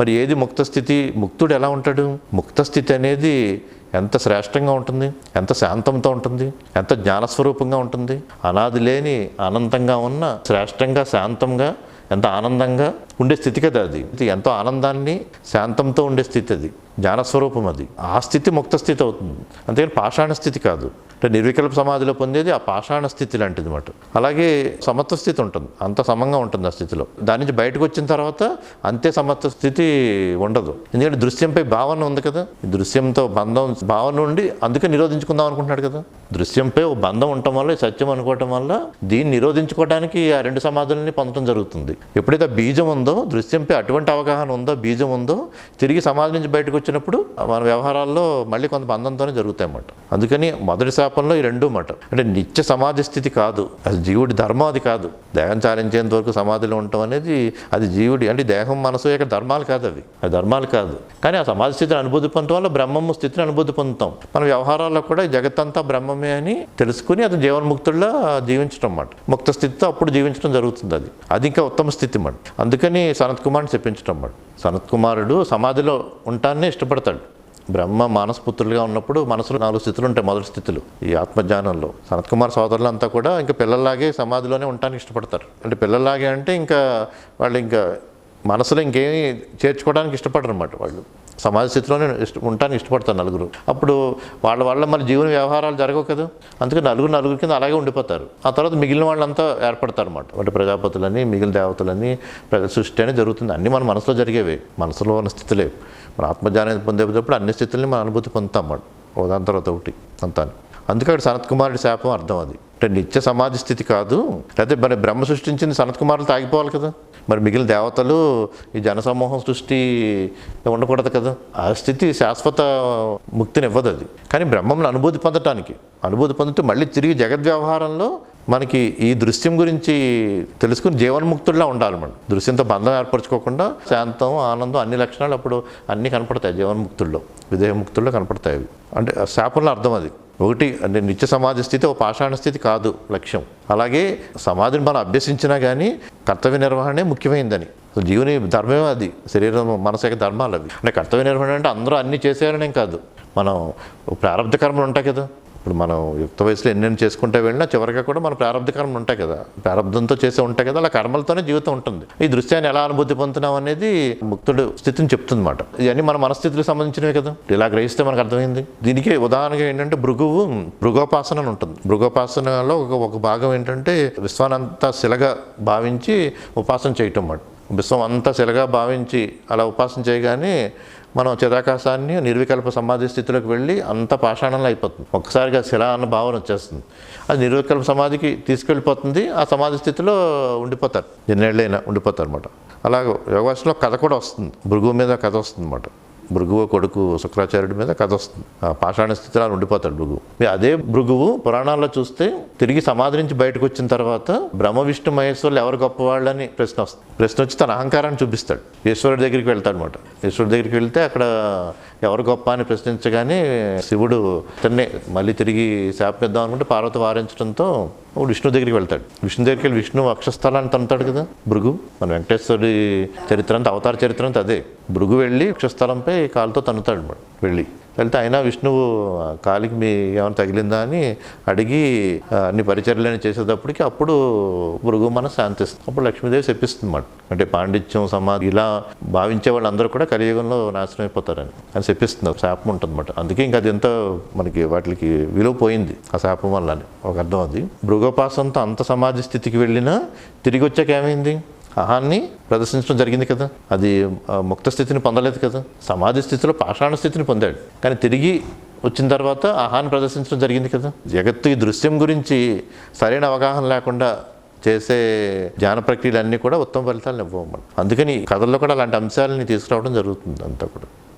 మరి ఏది ముక్త స్థితి? ముక్తుడు ఎలా ఉంటాడు? ముక్త స్థితి అనేది ఎంత శ్రేష్టంగా ఉంటుంది? ఎంత శాంతంతో ఉంటుంది? ఎంత జ్ఞానస్వరూపంగా ఉంటుంది? అనాది లేని అనంతంగా ఉన్న శ్రేష్టంగా శాంతంగా ఎంత ఆనందంగా ఉండే స్థితి కదా అది. ఎంతో ఆనందాన్ని శాంతంతో ఉండే స్థితి అది. జ్ఞానస్వరూపం అది. ఆ స్థితి ముక్త స్థితి అవుతుంది. అంతేకాని పాషాణ స్థితి కాదు. అంటే నిర్వికల్ప సమాధిలో పొందేది ఆ పాషాణ స్థితి లాంటిది అనమాట అలాగే సమత్వ స్థితి ఉంటుంది. అంత సమంగా ఉంటుంది ఆ స్థితిలో. దాని నుంచి బయటకు వచ్చిన తర్వాత అంతే సమత్వ స్థితి ఉండదు. ఎందుకంటే దృశ్యంపై భావన ఉంది కదా. ఈ దృశ్యంతో బంధం భావన ఉండి అందుకే నిరోధించుకుందాం అనుకుంటున్నాడు కదా. దృశ్యంపై ఒక బంధం ఉండటం వల్ల సత్యం అనుకోవటం వల్ల దీన్ని నిరోధించుకోవడానికి ఆ రెండు సమాధులని పొందడం జరుగుతుంది. ఎప్పుడైతే ఆ బీజం ఉందో దృశ్యంపై అటువంటి అవగాహన ఉందో బీజం ఉందో తిరిగి సమాధి నుంచి బయటకు వచ్చినప్పుడు మన వ్యవహారాల్లో మళ్ళీ కొంత బంధంతోనే జరుగుతాయి అన్నమాట. అందుకని మొదటి శాపంలో ఈ రెండు మాట అంటే నిత్య సమాజ స్థితి కాదు. అది జీవుడి ధర్మం అది కాదు. దేహం చాలించేంత వరకు సమాధిలో ఉండటం అనేది అది జీవుడి అంటే దేహం మనసు యొక్క ధర్మాలు కాదు అవి. అది ధర్మాలు కాదు. కానీ ఆ సమాజ స్థితిని అనుభూతి పొందడం వల్ల బ్రహ్మము స్థితిని అనుభూతి పొందుతాం. మన వ్యవహారాల్లో కూడా ఈ జగత్తంతా బ్రహ్మమే అని తెలుసుకుని అది జీవన్ముక్తుల్లో జీవించడం అన్నమాట. ముక్త స్థితితో అప్పుడు జీవించడం జరుగుతుంది అది. అది ఇంకా ఉత్తమ స్థితి అన్నమాట. అందుకని సనత్ కుమార్ని చెప్పించడం అన్నమాట. సనత్ కుమారుడు సమాధిలో ఉంటాన్ని ఇష్టపడతాడు. బ్రహ్మ మానసపుత్రులుగా ఉన్నప్పుడు మనసులో నాలుగు స్థితులు ఉంటాయి. మొదటి స్థితులు ఈ ఆత్మజ్ఞానంలో. సనత్ కుమార్ సోదరులంతా కూడా ఇంకా పిల్లల్లాగే సమాధిలోనే ఉండటానికి ఇష్టపడతారు. అంటే పిల్లల్లాగే అంటే ఇంకా వాళ్ళు ఇంకా మనసులో ఇంకేమీ చేర్చుకోవడానికి ఇష్టపడరు అనమాట వాళ్ళు. సమాజ స్థితిలోనే ఇష్ట ఉండటానికి ఇష్టపడతారు నలుగురు. అప్పుడు వాళ్ళ వల్ల మన జీవన వ్యవహారాలు జరగవు కదా. అందుకే నలుగురు నలుగురు కింద అలాగే ఉండిపోతారు. ఆ తర్వాత మిగిలిన వాళ్ళంతా ఏర్పడతారు అనమాట అంటే ప్రజాపతులని మిగిలిన దేవతలని సృష్టి అనేది జరుగుతుంది. అన్నీ మన మనసులో జరిగేవి. మనసులో ఉన్న స్థితిలే మన ఆత్మజ్ఞానం పొందేటప్పుడు అన్ని స్థితుల్ని మన అనుభూతి పొందుతాం అన్నమాట దాని తర్వాత ఒకటి అంతా అందుకే అక్కడ సనత్ కుమారుడి శాపం అర్థం అది. అంటే నిత్య సమాధి స్థితి కాదు. లేకపోతే మరి బ్రహ్మ సృష్టించింది సనత్ కుమారులు తాగిపోవాలి కదా. మరి మిగిలిన దేవతలు ఈ జనసమూహం సృష్టి ఉండకూడదు కదా. ఆ స్థితి శాశ్వత ముక్తిని ఇవ్వదు అది. కానీ బ్రహ్మంను అనుభూతి పొందటానికి అనుభూతి పొందుతూ మళ్ళీ తిరిగి జగద్వ్యవహారంలో మనకి ఈ దృశ్యం గురించి తెలుసుకుని జీవన్ముక్తుల్లా ఉండాలి మనం. దృశ్యంతో బంధం ఏర్పరచుకోకుండా శాంతం ఆనందం అన్ని లక్షణాలు అప్పుడు అన్నీ కనపడతాయి జీవన్ముక్తుల్లో విదేహముక్తుల్లో కనపడతాయి అవి. అంటే శాపంలో అర్థం అది. ఒకటి అంటే నిత్య సమాధి స్థితి ఒక పాషాణ స్థితి కాదు లక్ష్యం. అలాగే సమాధిని మనం అభ్యసించినా కానీ కర్తవ్య నిర్వహణే ముఖ్యమైందని. జీవుని ధర్మమే అది. శరీరం మనసు యొక్క ధర్మాలు అవి. అంటే కర్తవ్య నిర్వహణ అంటే అందరూ అన్నీ చేసేయాలనేం కాదు. మనం ప్రారంభ కర్మలు ఉంటాయి కదా. ఇప్పుడు మనం యుక్త వయసులో ఎన్నెన్ని చేసుకుంటే వెళ్ళినా చివరిగా కూడా మన ప్రారంభ కర్మలు ఉంటాయి కదా. ప్రారంభంతో చేసే ఉంటాయి కదా అలా కర్మలతోనే జీవితం ఉంటుంది. ఈ దృశ్యాన్ని ఎలా అనుభూతి పొందుతున్నాం అనేది ముక్తుడు స్థితిని చెప్తుంది అనమాట ఇవన్నీ మన మనస్థితికి సంబంధించినవి కదా. ఇలా గ్రహిస్తే మనకు అర్థమైంది. దీనికి ఉదాహరణగా ఏంటంటే భృగువు భృగోపాసన అని ఉంటుంది. భృగోపాసనలో ఒక ఒక భాగం ఏంటంటే విశ్వానంత శిలగా భావించి ఉపాసన చేయటం అన్నమాట. విశ్వం అంతా శిలగా భావించి అలా ఉపాసన చేయగానే మనం చిదాకాశాన్ని నిర్వికల్ప సమాధి స్థితిలోకి వెళ్ళి అంత పాషాణంలో అయిపోతుంది. ఒక్కసారిగా శిల అన్న భావన వచ్చేస్తుంది. అది నిర్వికల్ప సమాధికి తీసుకెళ్ళిపోతుంది ఆ సమాధి స్థితిలో ఉండిపోతారు. ఎన్నేళ్ళైనా ఉండిపోతారు అనమాట అలాగే యోగాసంలో కథ కూడా వస్తుంది. భృగు మీద కథ వస్తుంది అనమాట భృగువు కొడుకు శుక్రాచార్యుడి మీద కథ వస్తుంది. పాషాణ స్థితిలో ఉండిపోతాడు భృగువు. అదే భృగువు పురాణాల్లో చూస్తే తిరిగి సమాధి నుంచి బయటకు వచ్చిన తర్వాత బ్రహ్మ విష్ణు మహేశ్వరులు ఎవరు గొప్పవాళ్ళని ప్రశ్న వస్తుంది. ప్రశ్న వచ్చి తన అహంకారాన్ని చూపిస్తాడు. ఈశ్వరుడి దగ్గరికి వెళ్తాడు అనమాట ఈశ్వరుడి దగ్గరికి వెళ్తే అక్కడ ఎవరు గొప్ప అని ప్రశ్నించగానే శివుడు ఇతన్నే మళ్ళీ తిరిగి శాపిద్దాం అనుకుంటే పార్వతి వారించడంతో విష్ణు దగ్గరికి వెళ్తాడు. విష్ణు దగ్గరికి వెళ్ళి విష్ణు వక్షస్థలాన్ని తన్నుతాడు కదా భృగు. మన వెంకటేశ్వరుడి చరిత్ర అంతా అవతార చరిత్ర అంతా అదే. భృగు వెళ్ళి వక్షస్థలంపై కాలుతో తన్నుతాడు వెళ్ళి. వెళ్తే అయినా విష్ణువు కాలికి మీ ఏమైనా తగిలిందా అని అడిగి అన్ని పరిచర్లను చేసేటప్పటికి అప్పుడు భృగు మన శాంతిస్తుంది. అప్పుడు లక్ష్మీదేవి చెప్పిస్తుందన్నమాట అంటే పాండిత్యం సమాధి ఇలా భావించే వాళ్ళందరూ కూడా కలియుగంలో నాశనం అయిపోతారని. అని చెప్పిస్తుంది ఒక శాపం ఉంటుంది అనమాట అందుకే ఇంకా అది ఎంత మనకి వాటికి విలువ పోయింది. ఆ శాపం వల్ల అని ఒక అర్థం అది. భృగోపాసంతో అంత సమాధి స్థితికి వెళ్ళినా తిరిగి వచ్చాక ఏమైంది? అహాన్ని ప్రదర్శించడం జరిగింది కదా. అది ముక్త స్థితిని పొందలేదు కదా. సమాధి స్థితిలో పాషాణ స్థితిని పొందాడు. కానీ తిరిగి వచ్చిన తర్వాత ఆహాన్ని ప్రదర్శించడం జరిగింది కదా. జగత్తు ఈ దృశ్యం గురించి సరైన అవగాహన లేకుండా చేసే ధ్యాన ప్రక్రియలన్నీ కూడా ఉత్తమ ఫలితాలను ఇవ్వమని అందుకని కథల్లో కూడా అలాంటి అంశాలని తీసుకురావడం జరుగుతుంది అంతా కూడా.